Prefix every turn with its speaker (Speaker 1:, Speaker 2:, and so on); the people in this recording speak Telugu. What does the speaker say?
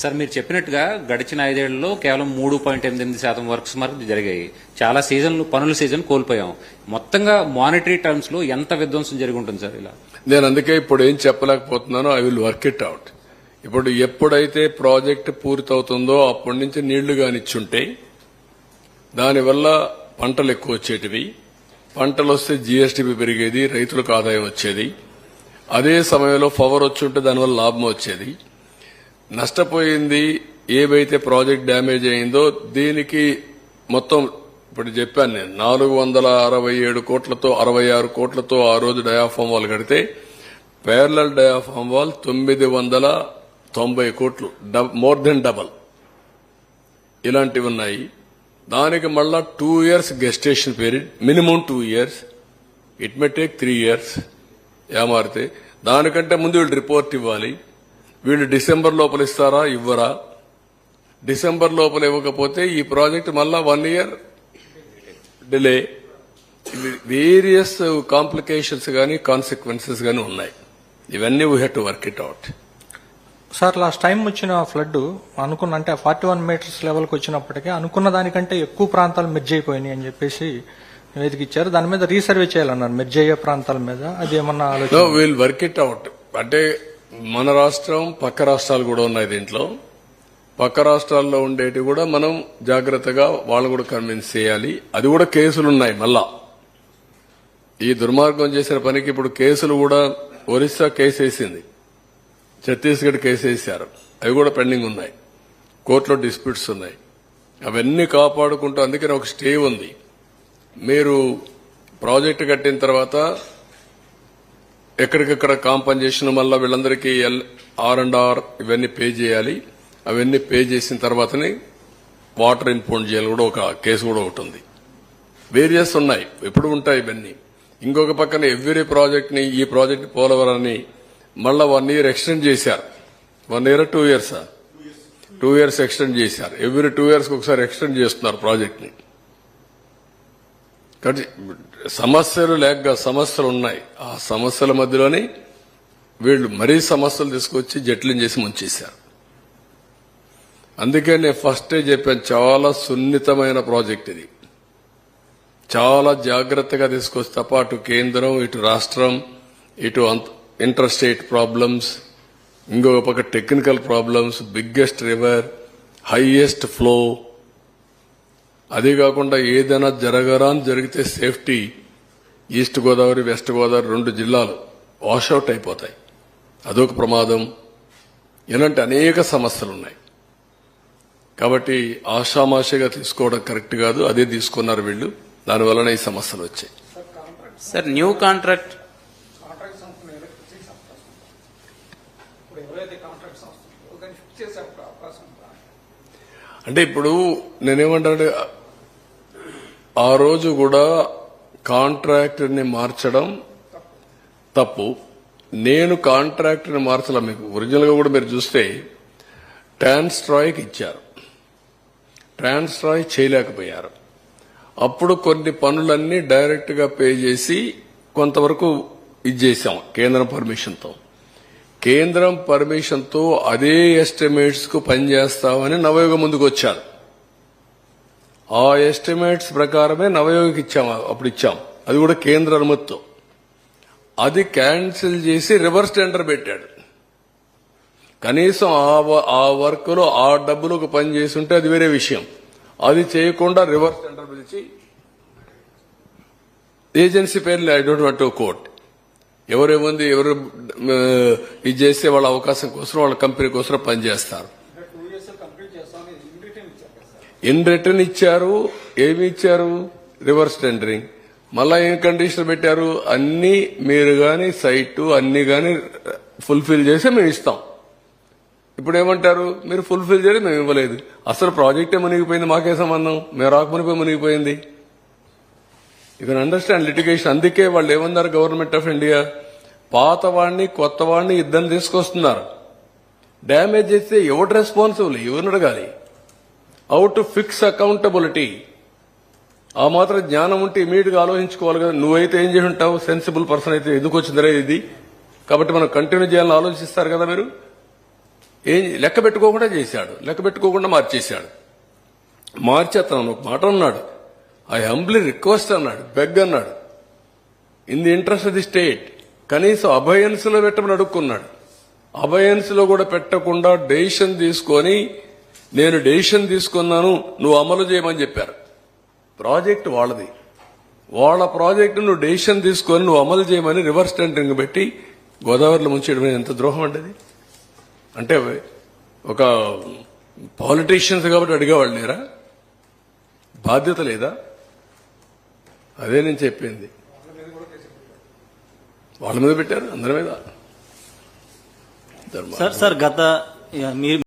Speaker 1: సార్ మీరు చెప్పినట్టుగా గడిచిన ఐదేళ్ళలో కేవలం మూడు పాయింట్ ఎనిమిది శాతం వర్క్స్ మార్క్ జరిగాయి. చాలా సీజన్లు పనుల సీజన్ కోల్పోయాం. మొత్తంగా మానిటరీ టర్మ్స్లో ఎంత విధ్వంసం జరిగి ఉంటుంది సార్ ఇలా?
Speaker 2: నేను అందుకే ఇప్పుడు ఏం చెప్పలేకపోతున్నానో I will work it out. ఇప్పుడు ఎప్పుడైతే ప్రాజెక్ట్ పూర్తవుతుందో అప్పటి నుంచి నీళ్ళు కానిచ్చుంటాయి దానివల్ల పంటలు ఎక్కువ వచ్చేటివి. పంటలు వస్తే జీఎస్టీపీ పెరిగేది రైతులకు ఆదాయం వచ్చేది. అదే సమయంలో పవర్ వచ్చి ఉంటే దానివల్ల లాభం వచ్చేది. నష్టపోయింది ఏవైతే ప్రాజెక్ట్ డ్యామేజ్ అయిందో దీనికి మొత్తం ఇప్పుడు చెప్పాను నేను నాలుగు వందల అరవై ఏడు కోట్లతో అరవై ఆరు కోట్లతో ఆ రోజు డయాఫామ్ వాల్ కడితే పేర్లల్ డయాఫామ్ వాల్ తొమ్మిది వందల తొంభై కోట్లు మోర్ దెన్ డబల్. ఇలాంటివి ఉన్నాయి. దానికి మళ్ళా two years gestation period minimum two years. It may take three years. ఏమారితే దానికంటే ముందు వీళ్ళు రిపోర్ట్ ఇవ్వాలి. వీళ్ళు డిసెంబర్ లోపల ఇస్తారా? ఇవ్వరా? డిసెంబర్ లోపల ఇవ్వకపోతే ఈ ప్రాజెక్ట్ మళ్ళా one year delay. Various complications కానీ కాన్సిక్వెన్సెస్ కానీ ఉన్నాయి. ఇవన్నీ we have to work it out
Speaker 3: sir last time వచ్చిన ఫ్లడ్ అనుకున్న అంటే ఫార్టీ వన్ మీటర్స్ లెవెల్కి వచ్చినప్పటికీ అనుకున్న దానికంటే ఎక్కువ ప్రాంతాలు మెర్జ్ అయిపోయినాయి అని చెప్పేసి నివేదిక ఇచ్చారు. దాని మీద రీసర్వే చేయాలన్నారు మెర్జ్ అయ్యే ప్రాంతాల మీద. అది ఏమన్నా
Speaker 2: విల్ వర్క్ ఇట్ అవుట్ అంటే మన రాష్ట్రం పక్క రాష్ట్రాలు కూడా ఉన్నాయి దీంట్లో. పక్క రాష్ట్రాల్లో ఉండేటి కూడా మనం జాగ్రత్తగా వాళ్ళు కూడా కన్విన్స్ చేయాలి. అది కూడా కేసులు ఉన్నాయి మళ్ళా. ఈ దుర్మార్గం చేసిన పనికి ఇప్పుడు కేసులు కూడా ఒరిస్సా కేసు వేసింది. ఛత్తీస్గఢ్ కేసు వేశారు. అవి కూడా పెండింగ్ ఉన్నాయి. కోర్టులో డిస్ప్యూట్స్ ఉన్నాయి. అవన్నీ కాపాడుకుంటూ అందుకని ఒక స్టే ఉంది. మీరు ప్రాజెక్టు కట్టిన తర్వాత ఎక్కడికక్కడ కాంపన్సేషన్ మళ్ళీ వీళ్ళందరికీ ఎల్ ఆర్ అండ్ ఆర్ ఇవన్నీ పే చేయాలి. అవన్నీ పే చేసిన తర్వాతనే వాటర్ ఇన్పౌండ్ చేయాలి కూడా ఒక కేసు కూడా ఒకటి ఉంది. వేరియస్ ఉన్నాయి. ఎప్పుడు ఉంటాయి ఇవన్నీ. ఇంకొక పక్కన ఎవ్రీ ప్రాజెక్ట్ని ఈ ప్రాజెక్ట్ పోలవరాన్ని మళ్ళా వన్ ఇయర్ ఎక్స్టెండ్ చేశారు. One year two years? Two years extend చేశారు. ఎవ్రీ టూ ఇయర్స్ ఒకసారి ఎక్స్టెండ్ చేస్తున్నారు ప్రాజెక్ట్ని. కాబట్టి సమస్యలు లేక సమస్యలు ఉన్నాయి. ఆ సమస్యల మధ్యలోనే వీళ్ళు మరీ సమస్యలు తీసుకొచ్చి జట్లను చేసి ముంచేశారు. అందుకే నేను ఫస్టే చెప్పాను చాలా సున్నితమైన ప్రాజెక్ట్ ఇది. చాలా జాగ్రత్తగా తీసుకొస్తే తప్ప అటు కేంద్రం ఇటు రాష్ట్రం ఇటు ఇంటర్ స్టేట్ ప్రాబ్లమ్స్ ఇంకొక పక్క technical problems biggest river highest flow అదే కాకుండా ఏదైనా జరగరాని జరిగితే safety east Godavari west Godavari రెండు జిల్లాలు వాషౌట్ అయిపోతాయి. అదొక ప్రమాదం. ఇలాంటి అనేక సమస్యలు ఉన్నాయి కాబట్టి ఆషామాషిగా తీసుకోవడం కరెక్ట్ కాదు అదే తీసుకున్నారు వీళ్ళు. దానివల్లనే ఈ సమస్యలు వచ్చాయి.
Speaker 1: సార్ న్యూ కాంట్రాక్ట్
Speaker 4: ఎవరైతే అవకాశం
Speaker 2: అంటే ఇప్పుడు నేనేమంటానంటే ఆ రోజు కూడా కాంట్రాక్టర్ని మార్చడం తప్పు. నేను కాంట్రాక్టర్ని మార్చలా మీకు. ఒరిజినల్గా కూడా మీరు చూస్తే ట్రాన్స్ట్రాయ్కి ఇచ్చారు. ట్రాన్స్ట్రాయ్ చేయలేకపోయారు. అప్పుడు కొన్ని పనులన్నీ డైరెక్ట్గా పే చేసి కొంతవరకు ఇది కేంద్రం పర్మిషన్తో. కేంద్రం పర్మిషన్తో అదే ఎస్టిమేట్స్కు పనిచేస్తామని నవయోగ ముందుకు వచ్చారు ఆ ఎస్టిమేట్స్ ప్రకారమే నవయోగకి ఇచ్చాం అప్పుడు ఇచ్చాం. అది కూడా కేంద్ర అనుమతితో. అది క్యాన్సిల్ చేసి రివర్స్ టెండర్ పెట్టాడు. కనీసం ఆ వ- ఆ వర్క్లో ఆ డబ్బులకు పని చేసి ఉంటే అది వేరే విషయం. అది చేయకుండా రివర్స్ టెండర్ పిలిచి ఏజెన్సీ పేర్లు I don't want to court ఎవరేముంది ఎవరు ఇది చేస్తే వాళ్ళ అవకాశం కోసం వాళ్ళ కంపెనీ కోసం పనిచేస్తారు.
Speaker 4: ఇన్ రిటర్న్ ఇచ్చారు
Speaker 2: ఏమి ఇచ్చారు? Reverse tendering. మళ్ళా ఏం కండిషన్ పెట్టారు? అన్ని మీరు గాని సైట్ అన్ని గాని ఫుల్ఫిల్ చేసి మేము ఇస్తాం. ఇప్పుడు ఏమంటారు? మీరు ఫుల్ఫిల్ చేయడం మేము ఇవ్వలేదు. అసలు ప్రాజెక్టే మునిగిపోయింది మాకే సంబంధం. మేము రాకమునిపోయి మునిగిపోయింది. యూ కెన్ అండర్స్టాండ్ లిటిగేషన్ అందుకే వాళ్ళు ఏమన్నారు? గవర్నమెంట్ ఆఫ్ ఇండియా పాత వాడిని కొత్త వాడిని ఇద్దరిని తీసుకొస్తున్నారు. డ్యామేజ్ చేస్తే ఎవరు రెస్పాన్సిబుల్ ఎవరిని అడగాలి? హౌ టు ఫిక్స్ అకౌంటబిలిటీ ఆ మాత్రం జ్ఞానం ఉంటే ఇమీడియట్గా ఆలోచించుకోవాలి కదా. నువ్వైతే ఏం చేసి ఉంటావు? సెన్సిబుల్ పర్సన్ అయితే ఎందుకు వచ్చిందిరా ఇది? కాబట్టి మనం కంటిన్యూ చేయాలని ఆలోచిస్తారు కదా మీరు? ఏం లెక్క పెట్టుకోకుండా చేశాడు. లెక్క పెట్టుకోకుండా మార్చేశాడు. మార్చి అతను ఒక మాట అన్నాడు. ఐ హంబ్లీ రిక్వెస్ట్ అన్నాడు బెగ్ అన్నాడు. In the interest of the state కనీసం అభయన్స్లో పెట్టమని అడుక్కున్నాడు. అభయన్స్లో కూడా పెట్టకుండా డెసిషన్ తీసుకొని నేను డెసిషన్ తీసుకున్నాను నువ్వు అమలు చేయమని చెప్పారు. ప్రాజెక్ట్ వాళ్ళది. వాళ్ళ ప్రాజెక్టు నువ్వు డెసిషన్ తీసుకొని నువ్వు అమలు చేయమని రివర్స్ టెండరింగ్ పెట్టి గోదావరిలో ముంచేయడం ఎంత ద్రోహం అండి అది? అంటే ఒక పాలిటీషియన్స్ కాబట్టి అడిగేవాళ్ళు లేరా? బాధ్యత లేదా? అదే నేను చెప్పింది. వాళ్ళ మీద పెట్టారు అందరి మీద.
Speaker 5: సార్ సార్ గత ఇక మీరు